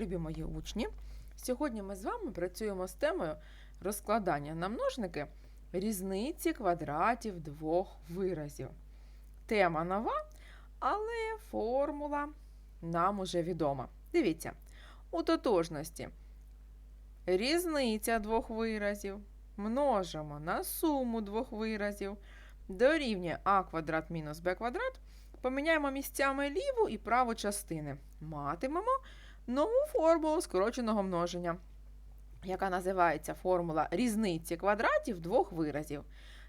любі мої учні! Сьогодні ми з вами працюємо з темою розкладання на множники різниці квадратів двох виразів. Тема нова, але формула нам уже відома. Дивіться, у тотожності різниця двох виразів множимо на суму двох виразів дорівнює а квадрат мінус б квадрат. Поміняємо місцями ліву і праву частини. Матимемо нову формулу скороченого множення, яка називається формула різниці квадратів двох виразів.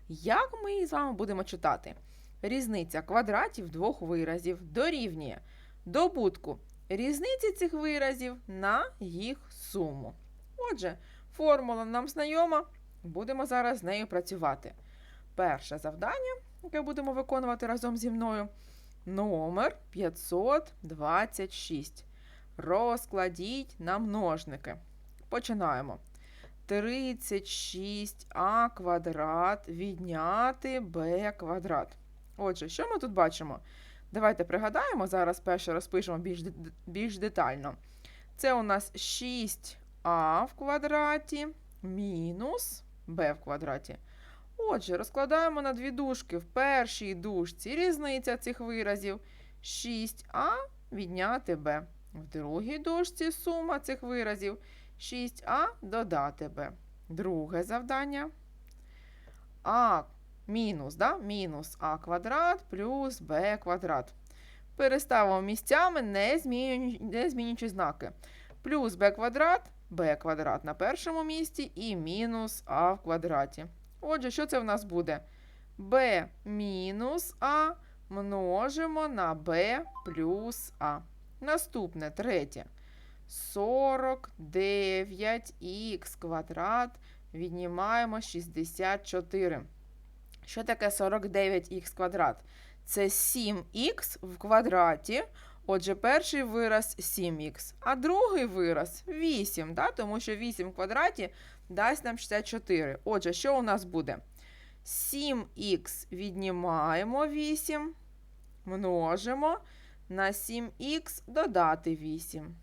Як ми з вами будемо читати? Різниця квадратів двох виразів дорівнює добутку різниці цих виразів на їх суму. Отже, формула нам знайома, будемо зараз з нею працювати. Перше завдання, яке будемо виконувати разом зі мною. Номер 526. Розкладіть на множники. Починаємо. 36а квадрат відняти b квадрат. Отже, що ми тут бачимо? Давайте пригадаємо, зараз перше розпишемо більш, більш детально. Це у нас 6а в квадраті мінус b в квадраті. Отже, розкладаємо на дві дужки. В першій дужці різниця цих виразів 6а відняти b. В другій дужці сума цих виразів 6а додати b. Друге завдання. А мінус, да? мінус а квадрат плюс b квадрат. Переставимо місцями, не змінюючи, не змінюючи знаки. Плюс b квадрат, b квадрат на першому місці і мінус а в квадраті. Отже, що це в нас буде? b мінус а множимо на b плюс а. Наступне третє. 49х квадрат віднімаємо 64. Що таке 49х квадрат? Це 7х в квадраті. Отже, перший вираз 7х, а другий вираз 8, да? тому що 8 в квадраті дасть нам 64. Отже, що у нас буде? 7х віднімаємо 8, множимо на 7х додати 8.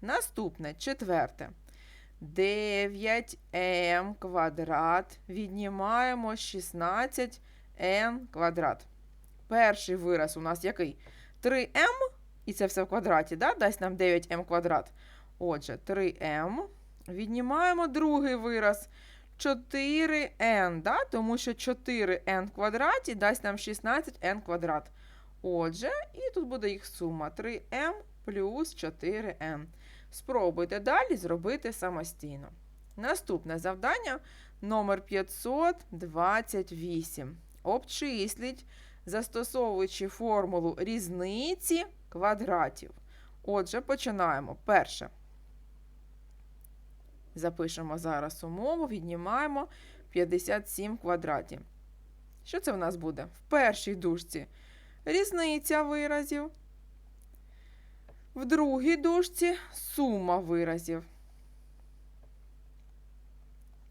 Наступне четверте. 9m квадрат віднімаємо 16n квадрат. Перший вираз у нас який? 3m, і це все в квадраті, да? дасть нам 9m квадрат. Отже, 3m. Віднімаємо другий вираз 4n, да? тому що 4n в квадраті дасть нам 16n квадрат. Отже, і тут буде їх сума 3m плюс 4n. Спробуйте далі зробити самостійно. Наступне завдання номер 528. Обчисліть, застосовуючи формулу різниці квадратів. Отже, починаємо. Перше. Запишемо зараз умову, віднімаємо 57 квадратів. Що це в нас буде? В першій дужці різниця виразів. В другій дужці сума виразів.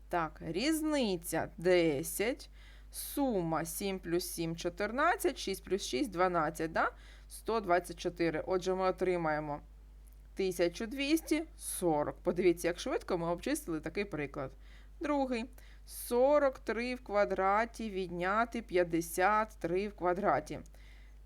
Так, різниця 10. Сума 7 плюс 7 14, 6 плюс 6 12, да? 124. Отже, ми отримаємо 1240. Подивіться, як швидко ми обчислили такий приклад. Другий. 43 в квадраті відняти 53 в квадраті.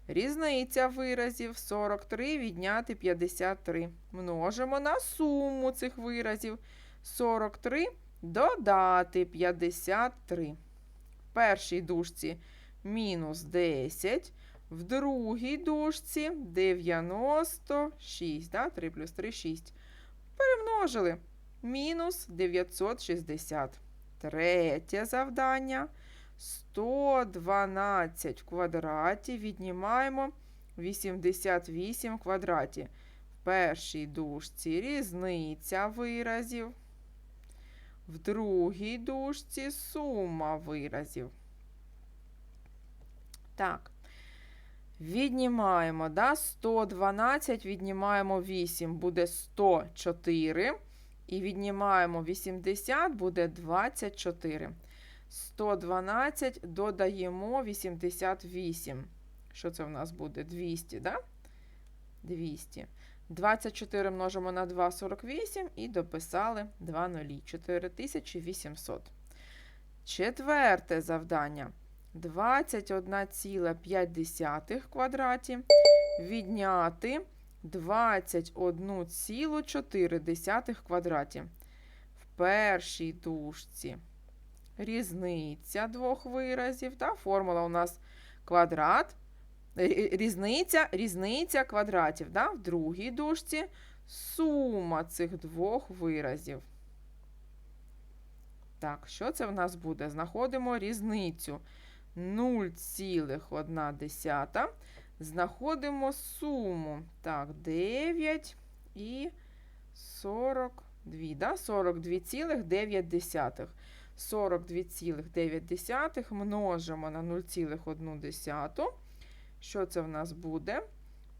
Різниця виразів 43 відняти 53. Множимо на суму цих виразів. 43 додати 53. В першій дужці мінус 10. В другій дужці 96. Да? 3 плюс 3 6. Перемножили. Мінус 960. Третє завдання. 112 в квадраті віднімаємо 88 в квадраті. В першій дужці різниця виразів. В другій дужці сума виразів. Так. Віднімаємо, да, 112, віднімаємо 8, буде 104. І віднімаємо 80, буде 24. 112 додаємо 88. Що це в нас буде? 200, да? 200. 24 множимо на 2 – 48 і дописали 2 нулі. 4800. Четверте завдання. 21,5 квадраті відняти 21,4 квадраті. В першій дужці різниця двох виразів. Та? Формула у нас квадрат. Різниця, різниця квадратів. Да? В другій дужці сума цих двох виразів. Так, що це в нас буде? Знаходимо різницю 0,1. Знаходимо суму. Так, 9 і 42. Да? 42,9. 42,9 множимо на 0,1. Що це в нас буде?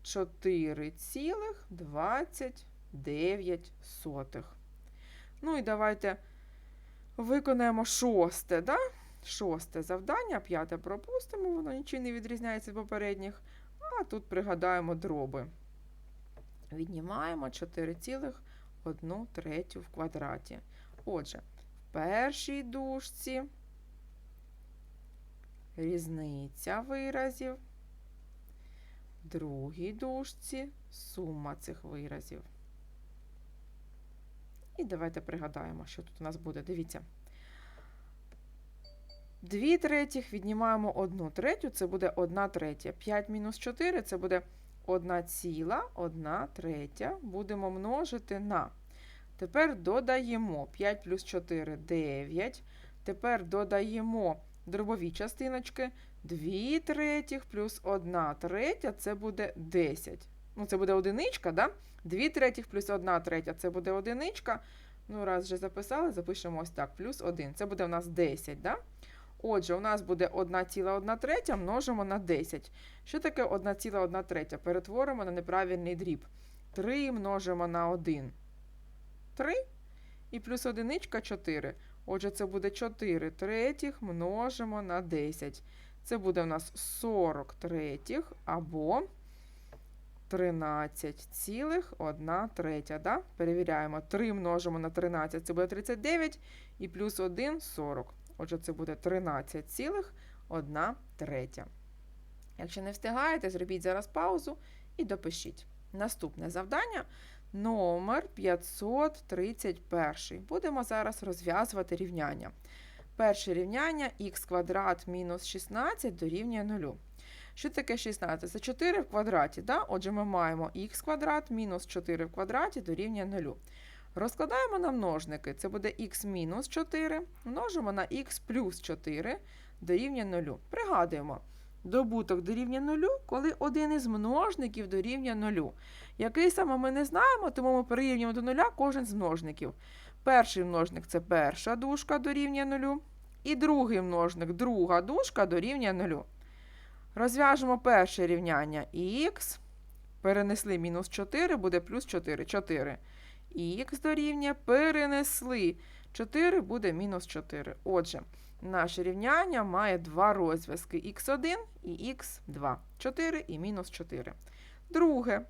4,29. Ну і давайте виконаємо шосте, да? Шосте завдання, п'яте пропустимо, воно нічим не відрізняється від попередніх. А тут пригадаємо дроби. Віднімаємо 4,1 третю в квадраті. Отже, першій дужці різниця виразів, в другій дужці сума цих виразів. І давайте пригадаємо, що тут у нас буде. Дивіться. 2 третіх віднімаємо 1 третю, це буде 1 третя. 5 мінус 4 це буде 1 ціла, 1 третя. Будемо множити на. Тепер додаємо 5 плюс 4 9. Тепер додаємо дробові частиночки. 2 третіх плюс 1 третя це буде 10. Ну, це буде одиничка, да? 2 третіх плюс 1 третя це буде одиничка. Ну, раз вже записали, запишемо ось так, плюс 1. Це буде у нас 10, да? Отже, у нас буде 1,1 третя множимо на 10. Що таке 1,1 третя? Перетворимо на неправильний дріб. 3 множимо на 1. 3. І плюс одиничка 4. Отже, це буде 4 третіх множимо на 10. Це буде у нас 40 третіх або 13,1 третя. Да? Перевіряємо. 3 множимо на 13, це буде 39, і плюс 1 – 40. Отже, це буде 13,1 третя. Якщо не встигаєте, зробіть зараз паузу і допишіть. Наступне завдання номер 531. Будемо зараз розв'язувати рівняння. Перше рівняння х квадрат мінус 16 дорівнює 0. Що таке 16? Це 4 в квадраті. Да? Отже, ми маємо х квадрат мінус 4 в квадраті дорівнює 0. Розкладаємо на множники. Це буде х мінус 4, множимо на х плюс 4 дорівнює 0. Пригадуємо, добуток дорівнює 0, коли один із множників дорівнює 0. Який саме ми не знаємо, тому ми перерівнюємо до 0 кожен з множників. Перший множник це перша дужка дорівнює 0. І другий множник, друга дужка дорівнює 0. Розв'яжемо перше рівняння х. Перенесли мінус 4, буде плюс 4. 4. Х дорівнює перенесли. 4 буде мінус 4. Отже, наше рівняння має два розв'язки х1 і х2. 4 і мінус 4. Друге.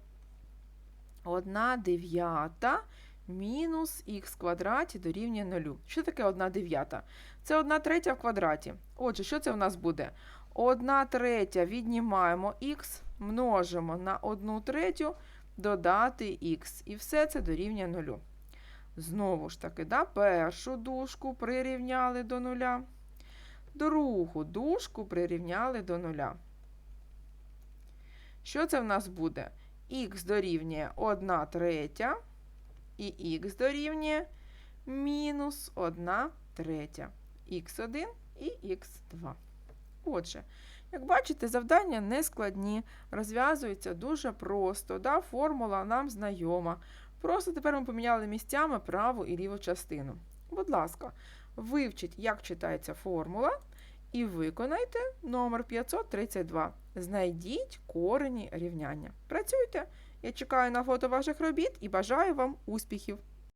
1 дев'ята мінус х квадраті дорівнює 0. Що таке 1 дев'ята? Це 1 третя в квадраті. Отже, що це в нас буде? 1 третя віднімаємо х, множимо на 1 третю, додати х. І все це дорівнює 0. Знову ж таки, да, першу дужку прирівняли до 0. Другу дужку прирівняли до 0. Що це в нас буде? Х дорівнює 1 третя, і х дорівнює мінус 1 третя. х1 і х2. Отже, як бачите, завдання не складні, розв'язуються дуже просто. Да? Формула нам знайома. Просто тепер ми поміняли місцями праву і ліву частину. Будь ласка, вивчіть, як читається формула, і виконайте номер 532. Знайдіть корені рівняння. Працюйте! Я чекаю на фото ваших робіт і бажаю вам успіхів!